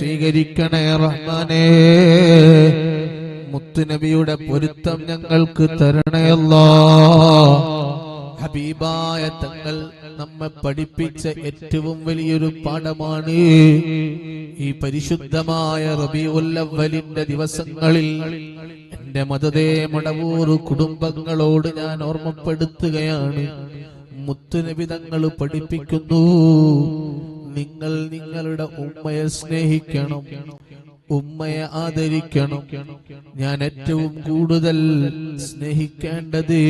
സ്വീകരിക്കണേ റഹ്മാനേ. മുത്തുനബിയുടെ പൊരുത്തം ഞങ്ങൾക്ക് തരണയല്ലോ ഹബീബായ തങ്ങൾ നമ്മെ പഠിപ്പിച്ച ഏറ്റവും വലിയൊരു പാഠമാണ് ഈ പരിശുദ്ധമായ റബിഉല്ലവലിന്റെ ദിവസങ്ങളിൽ എന്റെ മതതേ മടവൂർ കുടുംബങ്ങളോട് ഞാൻ ഓർമ്മപ്പെടുത്തുകയാണ്. മുത്തുനബി തങ്ങൾ പഠിപ്പിക്കുന്നു. നിങ്ങൾ നിങ്ങളുടെ ഉമ്മയെ സ്നേഹിക്കണം ഉമ്മയെ ആദരിക്കണം. ഞാൻ ഏറ്റവും കൂടുതൽ സ്നേഹിക്കേണ്ടത്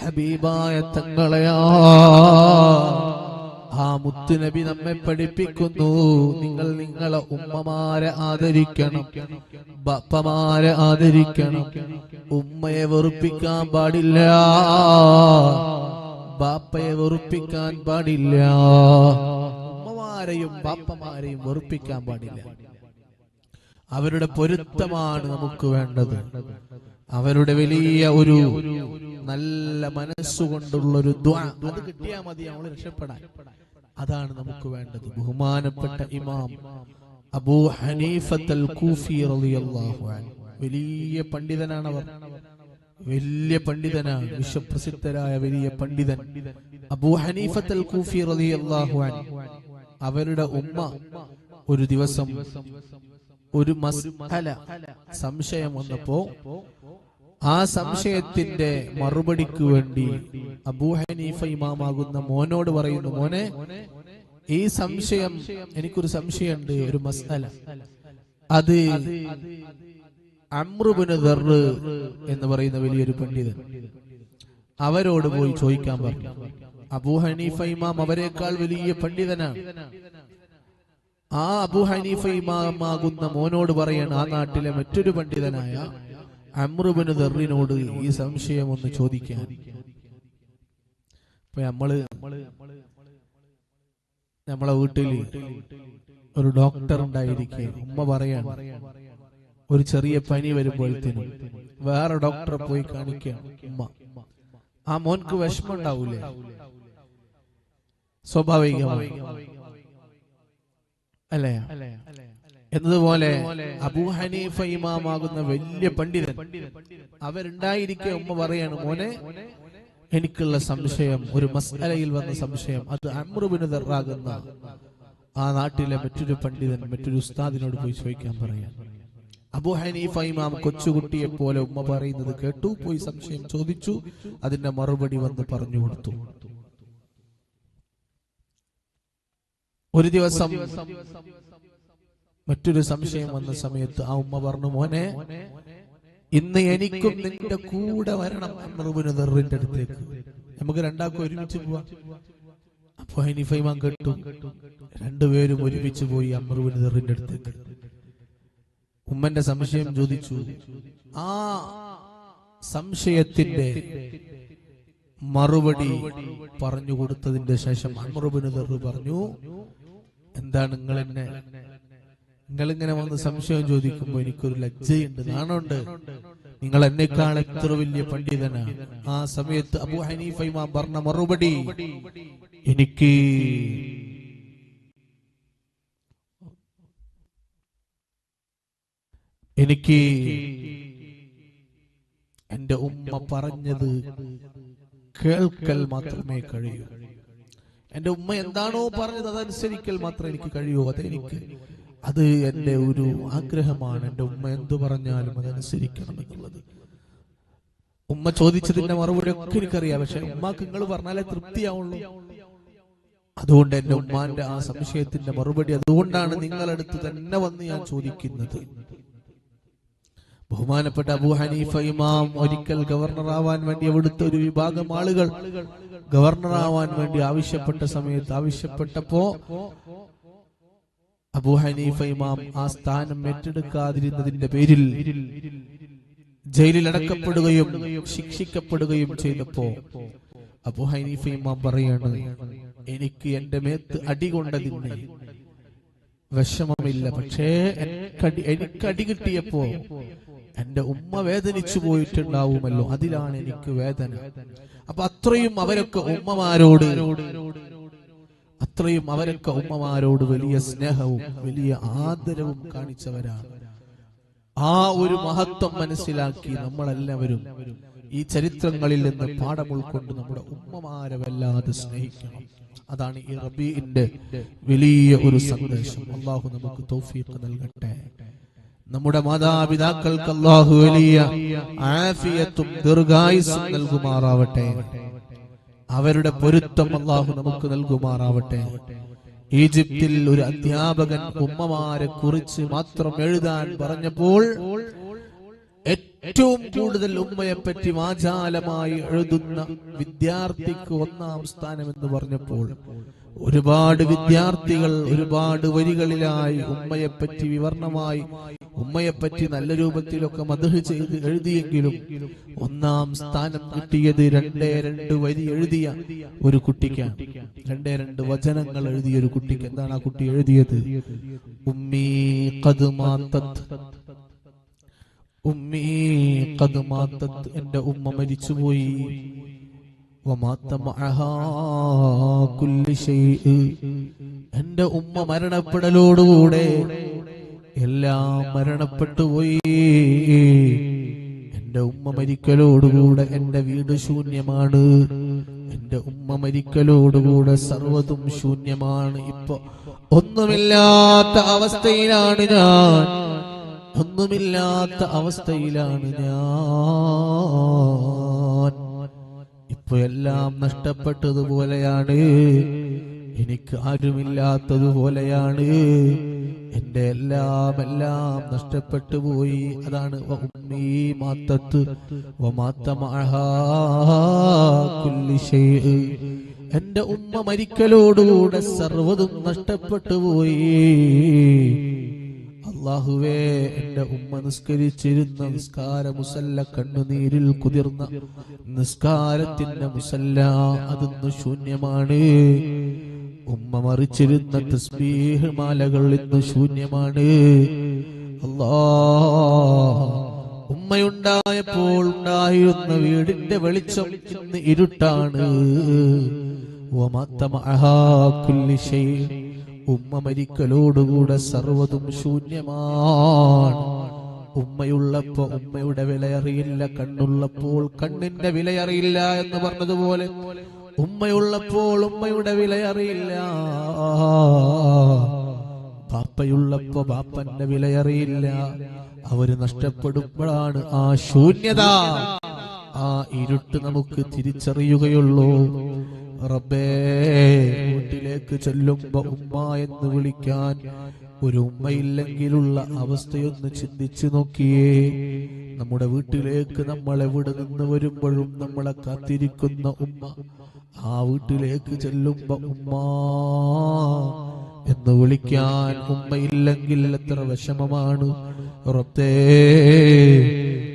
ഹബീബായ തങ്ങളെയാ ആ മുത്തുനബി നമ്മെ പഠിപ്പിക്കുന്നു നിങ്ങൾ നിങ്ങളെ ഉമ്മമാരെ ആദരിക്കണം ബപ്പമാരെ ആദരിക്കണം. ഉമ്മയെ വെറുപ്പിക്കാൻ പാടില്ല ബാപ്പയെ വെറുപ്പിക്കാൻ പാടില്ല. ഉമ്മമാരെയും ബാപ്പമാരെയും വെറുപ്പിക്കാൻ പാടില്ല. അവരുടെ പൊരുത്തമാണ് നമുക്ക് വേണ്ടത്. അവരുടെ വലിയ ഒരു നല്ല മനസ്സുകൊണ്ടുള്ള ഒരു അത് കിട്ടിയാൽ മതി നമ്മൾ രക്ഷപ്പെടാൻ. അതാണ് നമുക്ക് വേണ്ടത്. ബഹുമാനപ്പെട്ട ഇമാം അബൂ ഹനീഫത്തൽ കൂഫി വലിയ പണ്ഡിതനാണ് അവർ വലിയ പണ്ഡിതനാണ് വിശ്വപ്രസിദ്ധരായ വലിയ പണ്ഡിതൻ. അബൂ ഹനീഫത്തൽ കൂഫി റളിയല്ലാഹു അവരുടെ ഉമ്മ ഒരു ദിവസം ഒരു മസ്അല സംശയം വന്നപ്പോ ആ സംശയത്തിന്റെ മറുപടിക്ക് വേണ്ടി അബൂ ഹനീഫ ഇമാമാകുന്ന മോനോട് പറയുന്നു മോനെ ഈ സംശയം എനിക്കൊരു സംശയമുണ്ട് ഒരു മസ്അല അത് അമ്രുബിന് എന്ന് പറയുന്ന വലിയൊരു പണ്ഡിതൻ അവരോട് പോയി ചോദിക്കാൻ പറഞ്ഞു. അബൂ ഹനീഫ ഇമാം അവരെക്കാൾ വലിയ പണ്ഡിതനാണ് ആ അബു ഹനീഫ ഇമാമാകുന്ന മോനോട് പറയാണ് ആ നാട്ടിലെ മറ്റൊരു പണ്ഡിതനായ അമ്രുബിന് ദറിനോട് ഈ സംശയം ഒന്ന് ചോദിക്കാൻ നമ്മൾ നമ്മളെ വീട്ടിൽ ഒരു ഡോക്ടർ ഉണ്ടായിരിക്കെ. ഉമ്മ പറയാണ് ഒരു ചെറിയ പനി വരുമ്പോഴത്തേനും വേറെ ഡോക്ടറെ പോയി കാണിക്കാം ഉമ്മ. ആ മോൻക്ക് വിഷമം ഉണ്ടാവൂലേ? സ്വാഭാവികമായി അല്ലേ? എന്നതുപോലെ അബൂ ഇമാമാകുന്ന വലിയ പണ്ഡിതൻ. അവരുണ്ടായിരിക്കെ ഉമ്മ പറയാണ് മോനെ എനിക്കുള്ള സംശയം ഒരു മസ്അലയിൽ വന്ന സംശയം. അത് അമ്രുബിന് ദറാകുന്ന ആ നാട്ടിലെ മറ്റൊരു പണ്ഡിതൻ മറ്റൊരു ഉസ്താദിനോട് പോയി ചോദിക്കാൻ പറയാം അബു ഹനീഫ ഇമാം കൊച്ചുകുട്ടിയെ പോലെ ഉമ്മ പറയുന്നത് കേട്ടു പോയി സംശയം ചോദിച്ചു അതിന്റെ മറുപടി വന്ന് പറഞ്ഞു കൊടുത്തു. ഒരു ദിവസം മറ്റൊരു സംശയം വന്ന സമയത്ത് ആ ഉമ്മ പറഞ്ഞു മോനെ ഇന്ന് എനിക്കും നിന്റെ കൂടെ വരണം അമറുബിന്റെ അടുത്തേക്ക്. നമുക്ക് രണ്ടാൾക്കും ഒരുമിച്ച് പോവാം. അപ്പൊ ഹനിഫൈമാൻ കേട്ടു രണ്ടുപേരും ഒരുമിച്ച് പോയി അമറുബിന്റെ അടുത്തേക്ക്. ഉമ്മന്റെ സംശയം ചോദിച്ചു. ആ സംശയത്തിന്റെ മറുപടി പറഞ്ഞു കൊടുത്തതിന്റെ ശേഷം അമറുബിന് പറഞ്ഞു എന്താണ് നിങ്ങൾ എന്നെ? നിങ്ങൾ ഇങ്ങനെ വന്ന് സംശയം ചോദിക്കുമ്പോ എനിക്കൊരു ലജ്ജയുണ്ട് നാണുണ്ട് നിങ്ങൾ എന്നെക്കാൾ എത്ര വലിയ പണ്ഡിതനാണ് ആ സമയത്ത് അബു ഹനീഫ ഇമാം പറഞ്ഞ മറുപടി എനിക്ക് എനിക്ക് എന്റെ ഉമ്മ പറഞ്ഞത് കേൾക്കൽ മാത്രമേ കഴിയൂ. എന്റെ ഉമ്മ എന്താണോ പറഞ്ഞത് അതനുസരിക്കൽ മാത്രം എനിക്ക് കഴിയൂ. അതെനിക്ക് അത് എന്റെ ഒരു ആഗ്രഹമാണ്. എന്റെ ഉമ്മ എന്തു പറഞ്ഞാലും അതനുസരിക്കണം എന്നുള്ളത്. ഉമ്മ ചോദിച്ചതിന്റെ മറുപടി ഒക്കെ എനിക്കറിയാം. പക്ഷെ ഉമ്മക്ക് നിങ്ങൾ പറഞ്ഞാലേ തൃപ്തിയാവുള്ളൂ. അതുകൊണ്ട് എന്റെ ഉമ്മാന്റെ ആ സംശയത്തിന്റെ മറുപടി അതുകൊണ്ടാണ് നിങ്ങളടുത്ത് തന്നെ വന്ന് ഞാൻ ചോദിക്കുന്നത്. ബഹുമാനപ്പെട്ട അബൂ ഹനീഫ ഇമാം ഒരിക്കൽ ഗവർണർ ആവാൻ വേണ്ടി അവിടുത്തെ ഒരു വിഭാഗം ആളുകൾ ഗവർണർ ആവാൻ വേണ്ടി ആവശ്യപ്പെട്ട സമയത്ത് ആവശ്യപ്പെട്ടപ്പോ അബൂ ഹനീഫ ഇമാം ആ സ്ഥാനം ഏറ്റെടുക്കാതിരുന്നതിന്റെ പേരിൽ ജയിലിൽ അടക്കപ്പെടുകയും ശിക്ഷിക്കപ്പെടുകയും ചെയ്തപ്പോ അബൂ ഹനീഫ ഇമാം പറയാണ് എനിക്ക് എന്റെ മേത്ത് അടി കൊണ്ടതിന് വിഷമമില്ല പക്ഷേ എനിക്കടി എനിക്ക് അടി കിട്ടിയപ്പോ എന്റെ ഉമ്മ വേദനിച്ചു പോയിട്ടുണ്ടാവുമല്ലോ. അതിലാണ് എനിക്ക് വേദന. അപ്പൊ അത്രയും അവരൊക്കെ ഉമ്മമാരോട് അത്രയും അവരൊക്കെ ഉമ്മമാരോട് വലിയ സ്നേഹവും വലിയ ആദരവും കാണിച്ചവരാണ്. ആ ഒരു മഹത്വം മനസ്സിലാക്കി നമ്മളെല്ലാവരും ഈ ചരിത്രങ്ങളിൽ നിന്ന് പാഠം ഉൾക്കൊണ്ട് നമ്മുടെ ഉമ്മമാരെ വല്ലാതെ സ്നേഹിക്കണം. അതാണ് ഈ റബീന്റെ വലിയ ഒരു സന്ദേശം. അള്ളാഹു നമുക്ക് തൗഫീഖ് നൽകട്ടെ. നമ്മുടെ മാതാപിതാക്കൾക്ക് അള്ളാഹു വലിയ ആഫിയത്തും ദീർഘായുസും നൽകുമാറാവട്ടെ. അവരുടെ പൊരുത്തം അള്ളാഹു നമുക്ക് നൽകുമാറാവട്ടെ. ഈജിപ്തിൽ ഒരു അധ്യാപകൻ ഉമ്മമാരെ കുറിച്ച് മാത്രം എഴുതാൻ പറഞ്ഞപ്പോൾ ഏറ്റവും കൂടുതൽ ഉമ്മയെ പറ്റി വാചാലമായി എഴുതുന്ന വിദ്യാർത്ഥിക്ക് ഒന്നാം സ്ഥാനം എന്ന് പറഞ്ഞപ്പോൾ ഒരുപാട് വിദ്യാർത്ഥികൾ ഒരുപാട് വരികളിലായി ഉമ്മയെ പറ്റി വിവരണമായി ഉമ്മയെ പറ്റി നല്ല രൂപത്തിലൊക്കെ മധു ചെയ്ത് എഴുതിയെങ്കിലും ഒന്നാം സ്ഥാനം കിട്ടിയത് രണ്ടേ രണ്ട് വരി എഴുതിയ ഒരു കുട്ടിക്കാണ്. രണ്ടേ രണ്ട് വചനങ്ങൾ എഴുതിയ ഒരു കുട്ടിക്ക് എന്താണ് ആ കുട്ടി എഴുതിയത്? ഉമ്മീ ഉമ്മീ എന്റെ ഉമ്മ മരിച്ചുപോയി. എന്റെ ഉമ്മ മരണപ്പെടലോടുകൂടെ എല്ലാം മരണപ്പെട്ടുപോയി എന്റെ ഉമ്മ മരിക്കലോടുകൂടെ എന്റെ വീട് ശൂന്യമാണ്. എന്റെ ഉമ്മ മരിക്കലോടുകൂടെ സർവതും ശൂന്യമാണ്. ഇപ്പൊ ഒന്നുമില്ലാത്ത അവസ്ഥയിലാണ് ഞാൻ. ഒന്നുമില്ലാത്ത അവസ്ഥയിലാണ് ഞാൻ. ഇപ്പൊ എല്ലാം നഷ്ടപ്പെട്ടതുപോലെയാണ്. എനിക്ക് ആരുമില്ലാത്തതുപോലെയാണ്. എന്റെ എല്ലാം എല്ലാം നഷ്ടപ്പെട്ടു പോയി. അതാണ്. എന്റെ ഉമ്മ മരിക്കലോടുകൂടെ സർവതും നഷ്ടപ്പെട്ടു പോയി. അള്ളാഹുവേ എന്റെ ഉമ്മ നിസ്കരിച്ചിരുന്ന നിസ്കാര മുസല്ല കണ്ണുനീരിൽ കുതിർന്ന നിസ്കാരത്തിന്റെ മുസല്ല അതൊന്ന് ശൂന്യമാണ്. ഉമ്മ മറിച്ചിരുന്ന തസ്ബീഹ് മാലകൾ ഇന്ന് ശൂന്യമാണ് ഉമ്മയുണ്ടായപ്പോൾ ഉണ്ടായിരുന്ന വീടിന്റെ വെളിച്ചം ഇന്ന് ഇരുട്ടാണ്. ഉമ്മ മരിക്കലോടുകൂടെ സർവതും ശൂന്യമാണ് ഉമ്മയുള്ളപ്പോ ഉമ്മയുടെ വിലയറിയില്ല കണ്ണുള്ളപ്പോൾ കണ്ണിന്റെ വിലയറിയില്ല എന്ന് പറഞ്ഞതുപോലെ ഉമ്മയുള്ളപ്പോൾ ഉമ്മയുടെ വില അറിയില്ല. ബാപ്പയുള്ളപ്പോ ബാപ്പന്റെ വിലയറിയില്ല അവർ നഷ്ടപ്പെടുമ്പോഴാണ് ആ ശൂന്യത. ആ ഇരുട്ട് നമുക്ക് തിരിച്ചറിയുകയുള്ളൂ. റബ്ബേ വീട്ടിലേക്ക് ചെല്ലുമ്പോ ഉമ്മ എന്ന് വിളിക്കാൻ ഒരു ഉമ്മയില്ലെങ്കിലുള്ള അവസ്ഥയൊന്ന് ചിന്തിച്ചു നോക്കിയേ. നമ്മുടെ വീട്ടിലേക്ക് നമ്മൾ എവിടെ നിന്ന് വരുമ്പോഴും നമ്മളെ കാത്തിരിക്കുന്ന ഉമ്മ ആ വീട്ടിലേക്ക് ചെല്ലുമ്പോ ഉമ്മ എന്ന് വിളിക്കാൻ ഉമ്മയില്ലെങ്കിൽ എത്ര വിഷമമാണ്.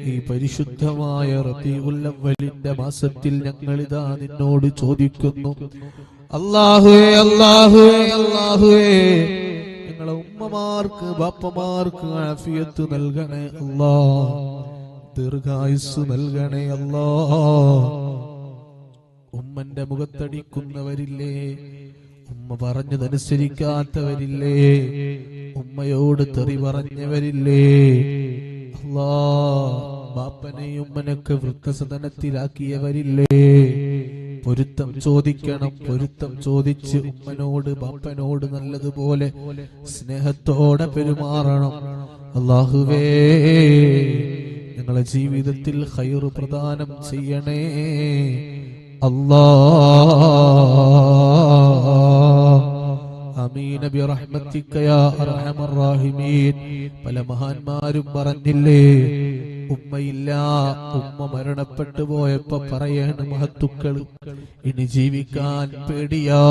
ഈ പരിശുദ്ധമായ റബീഉല്ലവലിന്റെ മാസത്തിൽ ഞങ്ങൾ ഇതാ നിന്നോട് ചോദിക്കുന്നു. അല്ലാഹുവേ അല്ലാഹുവേ അല്ലാഹുവേ ഞങ്ങളെ ഉമ്മമാർക്ക് ബാപ്പമാർക്ക് ആഫിയത്ത് നൽകണേ അല്ലാ ദീർഘായുസ് നൽകണേ അല്ലാ. ഉമ്മന്റെ മുഖത്തടിക്കുന്നവരില്ലേ? ഉമ്മ പറഞ്ഞതനുസരിക്കാത്തവരില്ലേ? ഉമ്മയോട് തെറി പറഞ്ഞവരില്ലേ? ബാപ്പനെയും ഉമ്മനൊക്കെ വൃദ്ധസദനത്തിലാക്കിയവരില്ലേ? പൊരുത്തം ചോദിക്കണം പൊരുത്തം ചോദിച്ച് ഉമ്മനോട് ബാപ്പനോട് നല്ലതുപോലെ സ്നേഹത്തോടെ പെരുമാറണം. അള്ളാഹുവേ ഞങ്ങളെ ജീവിതത്തിൽ ഹൈറ് പ്രദാനം ചെയ്യണേ. അമീന ബിറഹ്മത്തിക യാ അർഹമർ പല മഹാന്മാരും പറഞ്ഞില്ലേ ഉമ്മയില്ല ഉമ്മ മരണപ്പെട്ടു പോയപ്പോ പറയാണ് മഹത്തുക്കൾ ഇനി ജീവിക്കാൻ പേടിയാ.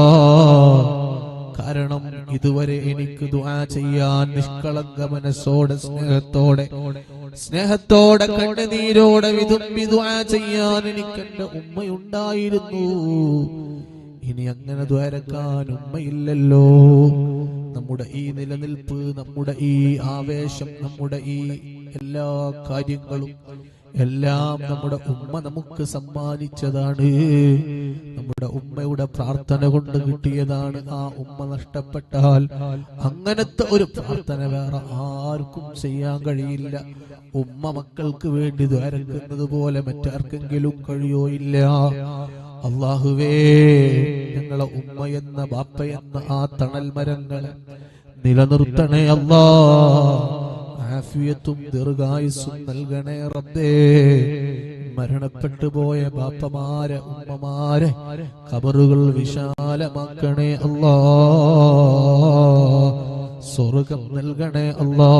കാരണം ഇതുവരെ എനിക്ക് ദുആ ചെയ്യാൻ നിഷ്കളങ്ക മനസ്സോടെ സ്നേഹത്തോടെ സ്നേഹത്തോടെ കണ്ണുനീരോടെ വിതുമ്പി ദുആ ചെയ്യാൻ എനിക്ക് എന്റെ ഉമ്മയുണ്ടായിരുന്നു. ഇനി അങ്ങനെ ദ്വാരക്കാൻ ഉമ്മയില്ലല്ലോ. നമ്മുടെ ഈ നിലനിൽപ്പ് നമ്മുടെ ഈ ആവേശം നമ്മുടെ ഈ എല്ലാ കാര്യങ്ങളും എല്ലാം നമ്മുടെ ഉമ്മ നമുക്ക് സമ്മാനിച്ചതാണ്. നമ്മുടെ ഉമ്മയുടെ പ്രാർത്ഥന കൊണ്ട് കിട്ടിയതാണ് ആ ഉമ്മ നഷ്ടപ്പെട്ടാൽ. അങ്ങനത്തെ ഒരു പ്രാർത്ഥന വേറെ ആർക്കും ചെയ്യാൻ കഴിയില്ല. ഉമ്മ മക്കൾക്ക് വേണ്ടി ദ്വാരക്കുന്നത് പോലെ മറ്റാർക്കെങ്കിലും കഴിയോ ഇല്ല. അള്ളാഹുവേ ഞങ്ങളെ ഉമ്മ എന്ന ബാപ്പ എന്ന ആ തണൽ മരങ്ങളെ നിലനിർത്തണേ അല്ലാ. ആഫിയത്തും ദീർഘായുസ്സും നൽകണേ റബ്ബേ. മരണപ്പെട്ടു പോയ ബാപ്പമാരെ ഉമ്മമാരെ കബറുകൾ വിശാലമാക്കണേ അല്ലാ സ്വർഗം നൽകണേ അല്ലാ